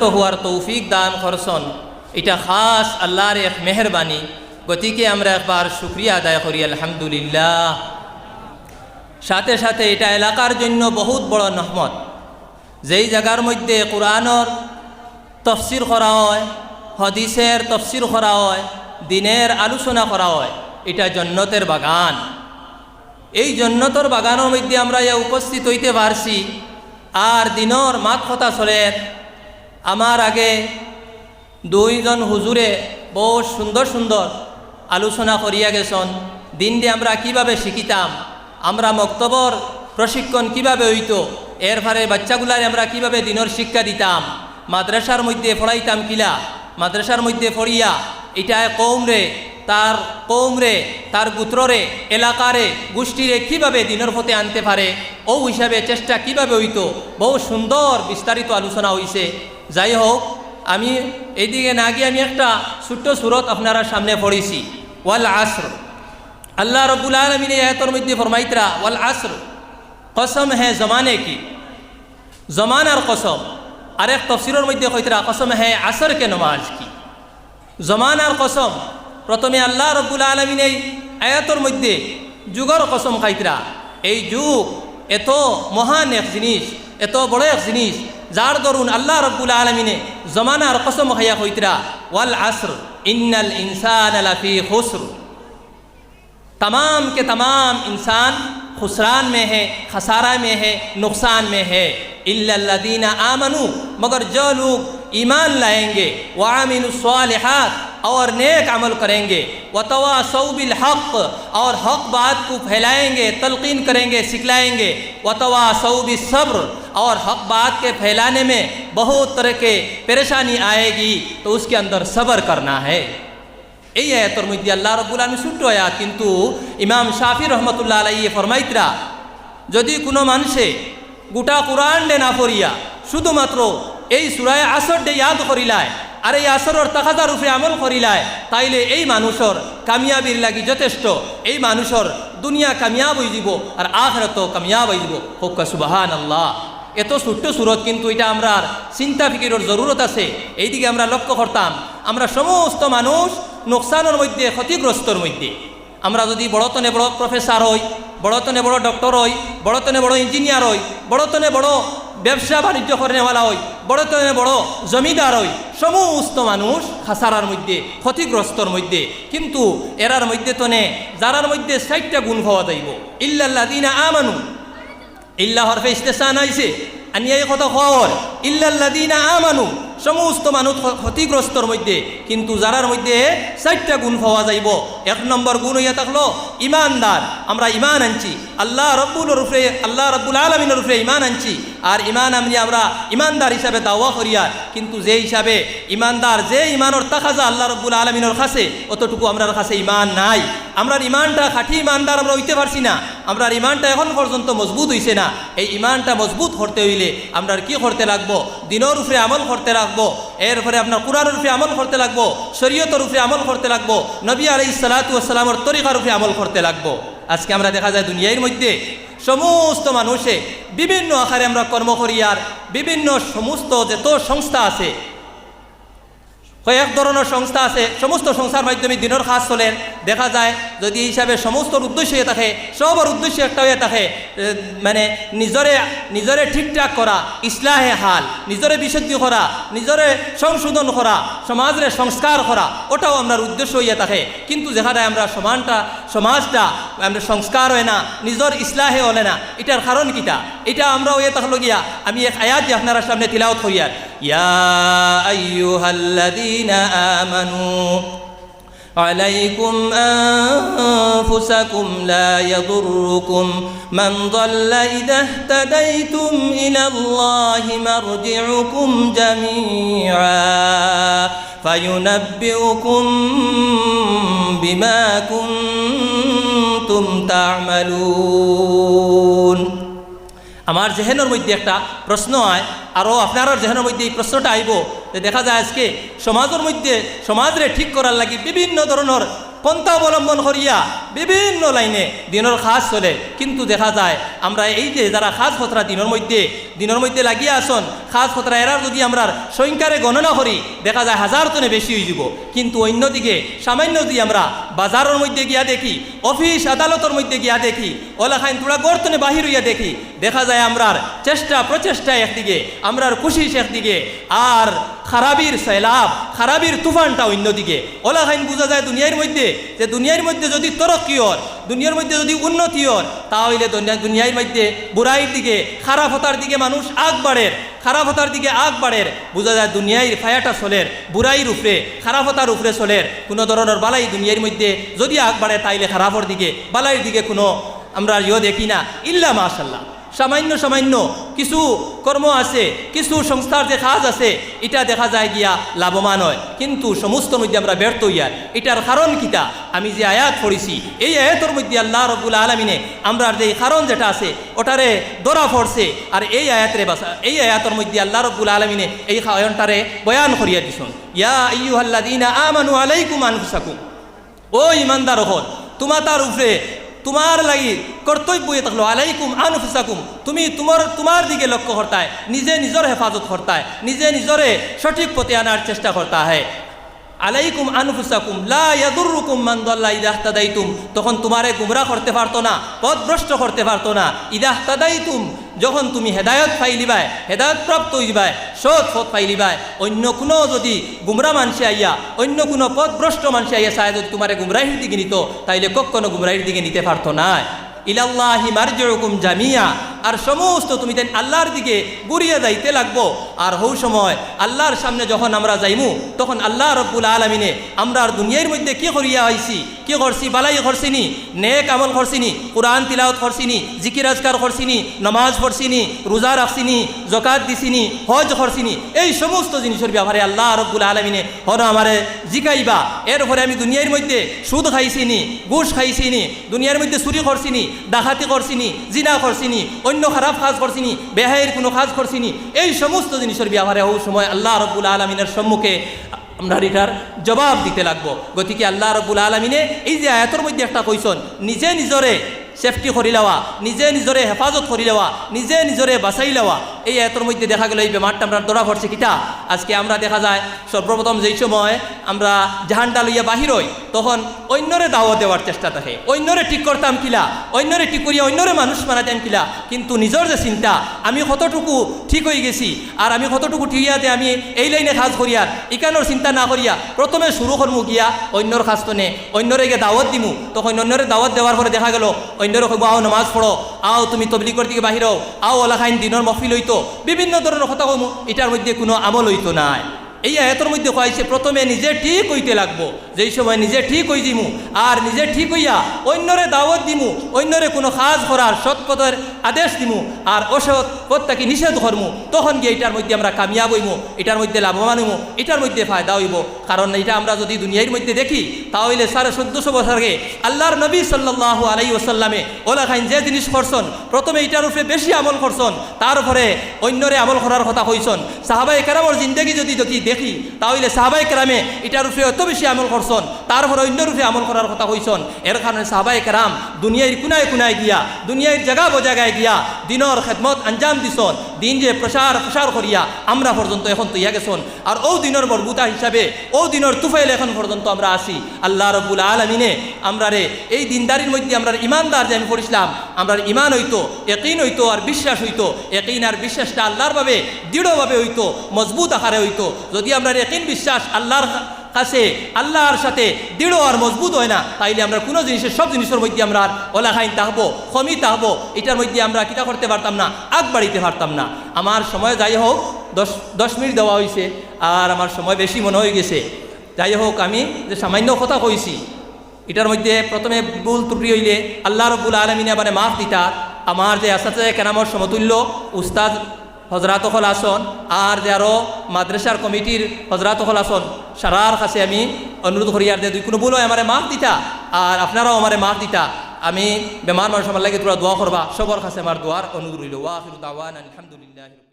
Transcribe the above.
হওয়ার তৌফিক দান করছন এটা খাস আল্লাহর এক মেহরবানি। গতিকে আমরা একবার শুক্রিয়া আদায় করি, আলহামদুলিল্লাহ। সাথে সাথে এটা এলাকার জন্য বহুত বড় নহমত। যেই জায়গার মধ্যে কোরআনর তফসির করা হয়, হদিসের তফসির করা হয়, দিনের আলোচনা করা হয়, এটা জন্নতের বাগান। এই জন্নতর বাগানের মধ্যে আমরা উপস্থিত হইতে পারছি, আর দিনর মাত কথা চলে আমার আগে দুইজন হুজুরে বহু সুন্দর সুন্দর আলোচনা করিয়া গেছন। দিন দিয়ে আমরা কীভাবে শিখিতাম, আমরা মক্তবর প্রশিক্ষণ কীভাবে হইতো, এর ফলে বাচ্চাগুলারে আমরা কীভাবে দিনের শিক্ষা দিতাম, মাদ্রাসার মধ্যে পড়াইতাম কিলা, মাদ্রাসার মধ্যে পড়িয়া এটা কৌমরে তার কৌমরে তার গুত্ররে, এলাকারে, গোষ্ঠীরে কীভাবে দিনের পথে আনতে পারে, ও হিসাবে চেষ্টা কীভাবে হইত বহু সুন্দর বিস্তারিত আলোচনা হইছে। যাই হোক আমি এইদিকে না গিয়ে আমি একটা ছোট্ট সুরত আপনারা সামনে পড়েছি। ওয়াল আসর। আল্লাহ রব্বুল আলমিন এতর মধ্যে ফরমাইতরা, ওয়াল আসর কসম হ্যাঁ জমানে কি? জমানার কসম। আরেক তফসিরের মধ্যে কইতরা, কসম হ্যাঁ আসর কে নমাজ কি? জমানার কসম। প্রথমে আল্লাহ রব্বুল আলমিন এই আয়াতর মধ্যে যুগর কসম খাইতরা, এই যুগ এত মহান এক জিনিস এত বড় এক জিনিস যার দরুন আল্লাহ রব্বুল আলমিনে জমানার কসম হইয়া হইতরা ওয়াল আসর، ইন্নাল ইনসান আলাফি تمام کے تمام انسان خسران میں ہے خسارہ میں ہے نقصان میں ہے الدینہ آمنو مگر جو لوگ ایمان لائیں گے وعامل الصالحات और नेक अमल करेंगे व तवा सऊबिल हक़ और हक़ बात को फैलाएंगे तलकीन करेंगे सिखलाएंगे व तवा सऊबी सब्र और हक़ बात के फैलाने में बहुत तरह के परेशानी आएगी तो उसके अंदर सब्र करना है এই আয়াতর মধ্যে আল্লাহ রব্বুল আলমী ছোট্ট আয়াত কিন্তু ইমাম শাফি রহমতুল্লাহ আলাই ফরমাইতরা যদি কোনো মানুষে গোটা কোরআন ডে না পড়িয়া শুধুমাত্র এই সুরায় আসর ডে ইয়াদ করিলায় আর এই আসরের তাকাজা রূপে আমল করিলায়, তাইলে এই মানুষের কামিয়াবির লাগি যথেষ্ট, এই মানুষের দুনিয়া কামিয়াব হয়ে যাব আর আখরত কামিয়াব হয়ে যাব হোক সুবাহান আল্লাহ এত ছোট্ট সুরত কিন্তু এটা আমরা চিন্তা ফিকিরের জরুরত আছে। এইদিকে আমরা লক্ষ্য করতাম, আমরা সমস্ত মানুষ নোকসানের মধ্যে, ক্ষতিগ্রস্তর মধ্যে। আমরা যদি বড়তনে বড় প্রফেসর হই, বড়তনে বড় ডক্টর হই, বড়তনে বড় ইঞ্জিনিয়ার হই, বড়তনে বড় ব্যবসা বাণিজ্য করেনেওয়ালা হই, বড়তনে বড় জমিদার হই সমস্ত মানুষ খাসারার মধ্যে, ক্ষতিগ্রস্তর মধ্যে, কিন্তু এরার মধ্যে তো নে, যারার মধ্যে ষাটটা গুণ পাওয়া যাইব। ইল্লাল্লা দিনা আমানু ইল্লাহর হরফে ইস্তেসান আইছে আনিয়া কথা খবর ইল্লাল্লাদিনা আমানু সমস্ত মানুষ ক্ষতিগ্রস্তর মধ্যে, কিন্তু যারার মধ্যে চারটা গুণ পাওয়া যাইব। এক নম্বর গুণ হইয়া থাকল ইমানদার। আমরা ইমান আনছি। আল্লাহ রব্বুল রূপে আল্লাহ রব্বুল আলমিনের রূপে ইমান আনছি। আর ইমান আমি আমরা ইমানদার হিসাবে দাওয়া করিয়ার কিন্তু যে হিসাবে ইমানদার, যে ইমানের তাকাজা আল্লাহ রব্বুল আলমিনের কাছে, অতটুকু আমরার কাছে ইমান নাই। আমরা ইমানটা খাঁটি ইমানদার আমরা হইতে পারছি না। আমরা ইমানটা এখন পর্যন্ত মজবুত হইছে না। এই ইমানটা মজবুত করতে হইলে আমরা কি করতে লাগবো? দিনের উপরে আমল করতে লাগবো। এরপরে আপনার কোরআনের উপরে আমল করতে লাগবো। শরীয়তের উপরে আমল করতে লাগবো। নবী আলাই সালাতু আসসালামর তরিকার উপরে আমল করতে লাগবো। আজকে আমরা দেখা যায় দুনিয়ার মধ্যে সমস্ত মানুষে বিভিন্ন আকারে আমরা কর্ম করি আর বিভিন্ন সমস্ত যত সংস্থা আছে কয়েক ধরনের সংস্থা আছে, সমস্ত সংস্থার মাধ্যমে দিনের কাজ চলেন দেখা যায় যদি হিসাবে সমস্ত উদ্দেশ্য হয়ে থাকে, সবার উদ্দেশ্য একটা হয়ে থাকে মানে নিজরে নিজরে ঠিকঠাক করা, ইসলাহে হাল, নিজরে বিশুদ্ধি করা, নিজরে সংশোধন করা, সমাজের সংস্কার করা, ওটাও আমরা উদ্দেশ্য হইয়া থাকে। কিন্তু যেখানে আমরা সমানটা, সমাজটা, আমরা সংস্কার হয় না, নিজের ইসলাহে হলে না। এটার কারণ কিটা? এটা আমরা হয়ে থাকল গিয়া, আমি এক আয়াত আপনারা সামনে তিলাওত করিয়ার ইয়া আইয়ুহাল্লাযীনা আমানু عليكم أنفسكم لا يضركم من ضل إذا اهتديتم إلى الله مرجعكم جميعا فينبئكم بما كنتم تعملون আমার জেহেনের মধ্যে একটা প্রশ্ন হয় আরও আপনার জেহেনের মধ্যে এই প্রশ্নটা আইব যে দেখা যায় আজকে সমাজের মধ্যে সমাজরে ঠিক করার লাগি বিভিন্ন ধরনের পন্থা অবলম্বন করিয়া বিভিন্ন লাইনে দিনের খাস চলে। কিন্তু দেখা যায় আমরা এই যে যারা খাস খতরা দিনের মধ্যে দিনের মধ্যে লাগিয়ে আসন খাস খতরা এরার যদি আমরা সংখ্যারে গণনা করি, দেখা যায় হাজার টনে বেশি হয়ে যাব। কিন্তু অন্যদিকে, সামান্য যদি আমরা বাজারের মধ্যে গিয়া দেখি অফিস আদালতের মধ্যে গিয়া দেখি ওলা খাইন তোরা গর্তনে বাহির হইয়া দেখি, দেখা যায় আমরার চেষ্টা প্রচেষ্টা একদিকে আমরার কুশিস একদিকে আর খারাপির সৈলাভ খারাপির তুফানটা অন্যদিকে ওলা খাইন বোঝা যায় দুনিয়ার মধ্যে, যে দুনিয়ার মধ্যে যদি তরক্কি দুনিয়ার মধ্যে যদি উন্নতি হন তাহলে দুনিয়া- দুনিয়ার মধ্যে বুড়াইয়ের দিকে, খারাপ হতার দিকে মানুষ আগ বাড়ের, খারাপ হতার দিকে আগ বাড়ের। বোঝা যায় দুনিয়ায় ফায়াটা চলের বুড়াইয়ের উপরে খারাপ হতার উপরে চলের। কোনো ধরনের বালাই দুনিয়ার মধ্যে যদি আগ বাড়ে, তাইলে খারাপর দিকে, বালাইয়ের দিকে কোনো আমরা ইয়ে দেখি না, ইল্লা মাশাল্লাহ সামান্য সামান্য কিছু কর্ম আছে, কিছু সংস্থার যে কাজ আছে, এটা দেখা যায় গিয়া লাভবান হয়। কিন্তু সমস্ত মধ্যে আমরা ব্যর্থ হইয়ার এটার কারণ কিতা? আমি যে আয়াত পড়েছি, এই আয়াতের মধ্যে আল্লাহ রবুল আলমিনে আমরা যে কারণ যেটা আছে, ওটারে দরা পড়ছে। আর এই আয়াতরে বাসা, এই আয়াতের মধ্যে আল্লাহ রবুল আলমিনে এই কারণটারে বয়ান করিয়া দিছুন। ইয়া ইয়ুহাল্লাদিনা আমানু আলাইকুম আনফুসাকুম। ও ইমানদার হল তোমার তার উপরে তোমার লাগি কর্তব্য ইয়ে থাকল। আলাইকুম আনুফুসাকুম। তুমি তোমার তোমার দিকে লক্ষ্য করতায়, নিজে নিজের হেফাজত হর্তায় নিজে নিজরে সঠিক পথে আনার চেষ্টা করতা হয় আলাইকুম আনফুসাকুম। লা মান্দাল্লা ইদাহতাদাইতুম তখন তোমারে গুমরা করতে পারতো না, পথভ্রষ্ট করতে পারতো না। ইদা ইহতাদাইতুম যখন তুমি হেদায়ত ফাইলিবায় হেদায়ত প্রাপ্ত হইবাই সৎ পথ ফাইলিবায় অন্য কোনো যদি গুমরা মানুষে আইয়া, অন্য কোনো পথভ্রষ্ট মানসে আইয়া চায় যদি তোমার গুমরাহির দিকে নিত, তাইলে কখনো গুমরাহির দিকে নিতে পারতো না ইলাল্লাহি মার্জুকুম জামিয়া আর সমস্ত তুমি দেন আল্লাহর দিকে গুড়িয়ে যাইতে লাগবো। আর হৌ সময় আল্লাহর সামনে যখন আমরা যাইমু, তখন আল্লাহ রব্বুল আলমিনে আমরা আর দুনিয়ার মধ্যে কি করিয়া হয়েছি কি করছি, বালাই করছিনি, নেক আমল করছিনি, কোরআন তিলাওত করছিনি, জিকির আজকার করছিনি, নমাজ পড়ছিনি, রোজা রাখছিনি জকাত দিছিনি, হজ করছিনি, এই সমস্ত জিনিসের ব্যাপারে আল্লাহ রব্বুল আলমিনে হন আমারে জিকাইবা এরপরে আমি দুনিয়ার মধ্যে সুদ খাইছিনি, ঘুষ খাইছিনি, দুনিয়ার মধ্যে চুরি করছিনি, ডাকাতি করছিনি, জিনা করছিনি, অন্য খারাপ কাজ করছিনি বেহাইয়ের কোনো কাজ করছিনি, এই সমস্ত জিনিসের ব্যবহারে ও সময় আল্লাহ রব্বুল আলমিনের সম্মুখে আমরা এটার জবাব দিতে লাগবো। গতিকে আল্লাহ রব্বুল আলমিনে এই যে আয়াতর মধ্যে একটা কৈশন নিজে নিজরে সেফটি করি লওয়া নিজে নিজরে হেফাজত করি লওয়া নিজে নিজরে বাঁচাই লওয়া এই এতর মধ্যে দেখা গেল এই বেমারটা আমরা ধরা পড়ছে কিটা? আজকে আমরা দেখা যায়, সর্বপ্রথম যেই সময় আমরা জাহানটা লইয়া বাহির হই, তখন অন্যরে দাওয়াত দেওয়ার চেষ্টা থাকে। অন্যরে ঠিক করতাম কিলা? অন্যরে ঠিক করিয়া অন্যরে মানুষ মানাতাম কিলা? কিন্তু নিজের যে চিন্তা, আমি কতটুকু ঠিক হয়ে গেছি, আর আমি কতটুকু ঠিক ইয়াতে আমি এই লাইনে কাজ করিয়ার ইকানোর চিন্তা না করিয়া, প্রথমে শুরু করমু গিয়া অন্যর কাজ তনে, অন্যরে গিয়ে দাওয়াত দিমু। তখন অন্যরে দাওয়াত দেওয়ার পরে দেখা গেল, অন্যরে কইব, আও নামাজ পড়ো, আও তুমি তবলিগর দিকে বাহির আও ওলাখাইন দিনের মফিল হইতো বিভিন্ন ধরনের কথা এটার মধ্যে কোনো আমল হইতো নাই। এই আয়তর মধ্যে কয়েছে প্রথমে নিজে ঠিক হইতে লাগবো, যেই সময় নিজে ঠিক হই দিমু, আর নিজে ঠিক হইয়া অন্যরে দাওয়াত দিমু, অন্যরে কোনো কাজ করার সৎ পথের আদেশ দিমু, আর অসৎ পথটাকে নিষেধ করমু তখন গিয়ে এটার মধ্যে আমরা কামিয়াব হইমু, এটার মধ্যে লাভবান হইমু, এটার মধ্যে ফায়দা হইব। কারণ এটা আমরা যদি দুনিয়ার মধ্যে দেখি, তাহলে সাড়ে চোদ্দশো বছর আগে আল্লাহর নবী সাল্লাহ আলাই ওসাল্লামে ওলা খাইন যে জিনিস করছন, প্রথমে এটার উপরে বেশি আমল করছন, তারপরে অন্যরে আমল করার কথা কইছন। সাহাবাই কেরামর জিন্দগি যদি যদি দেখি তাহলে সাহাবাই কেরামে এটার উপরে অত বেশি আমল করছন। তারপরে অন্য রূপে আমল করার কথা কইছন। এর কারণে সাহাবাই কেরাম দুনিয়ার কুনায় কুনায় গিয়া, দুনিয়ার জায়গা বজাগায় গিয়া দিনর খেদমত আঞ্জাম দিছন। দিন যে প্রসার প্রসার করিয়া আমরা পর্যন্ত এখন তৈয়া গেছন। আর ও দিনের বরবুতা হিসাবে, ও দিনের তুফাইল এখন পর্যন্ত আমরা আসি আল্লাহ রব্বুল আলমিনে আমরা রে, এই দিনদারির মধ্যে আমরা ইমানদার যে আমি পড়িছিলাম, আমরা ইমান হইতো একইন হইতো আর বিশ্বাস হইতো। একইন আর বিশ্বাসটা আল্লাহর ভাবে, দৃঢ়ভাবে হইতো, মজবুত আকারে হইতো। যদি আমরা একইন বিশ্বাস আল্লাহর কাছে, আল্লাহর সাথে দৃঢ় আর মজবুত হয় না, তাইলে আমরা কোনো জিনিসের, সব জিনিসের মধ্যে আমরা আর ওলাখাইন তাহবো, খমি তাহবো, এটার মধ্যে আমরা কিতা করতে পারতাম না, আগ বাড়িতে পারতাম না। আমার সময় যাই হোক, দশ দশ মিনিট দেওয়া হয়েছে আর আমার সময় বেশি মনে হয়ে গেছে। যাই হোক, আমি যে সামান্য কথা কইছি, এটার মধ্যে প্রথমে ভুল ত্রুটি হইলে আল্লাহ রব্বুল আলমিনে মানে মাফ দিতা। আমার যে আসাতে কেনামর সমতুল্য, উস্তাদ হজরাত হল আসন আর যে আরও মাদ্রাসার কমিটির হজরাত হল আসন সারার কাছে আমি অনুরোধ করি, আর যে দুই কোনো ভুল হয় আমারে মাফ দিতা, আর আপনারাও আমারে মাফ দিতা। আমি বেমার মানুষ, আমার লাগে তোরা দোয়া করবা, সবার কাছে আমার দোয়ার অনুরোধ রইল। ওয়াহির আলহামদুলিল্লাহ।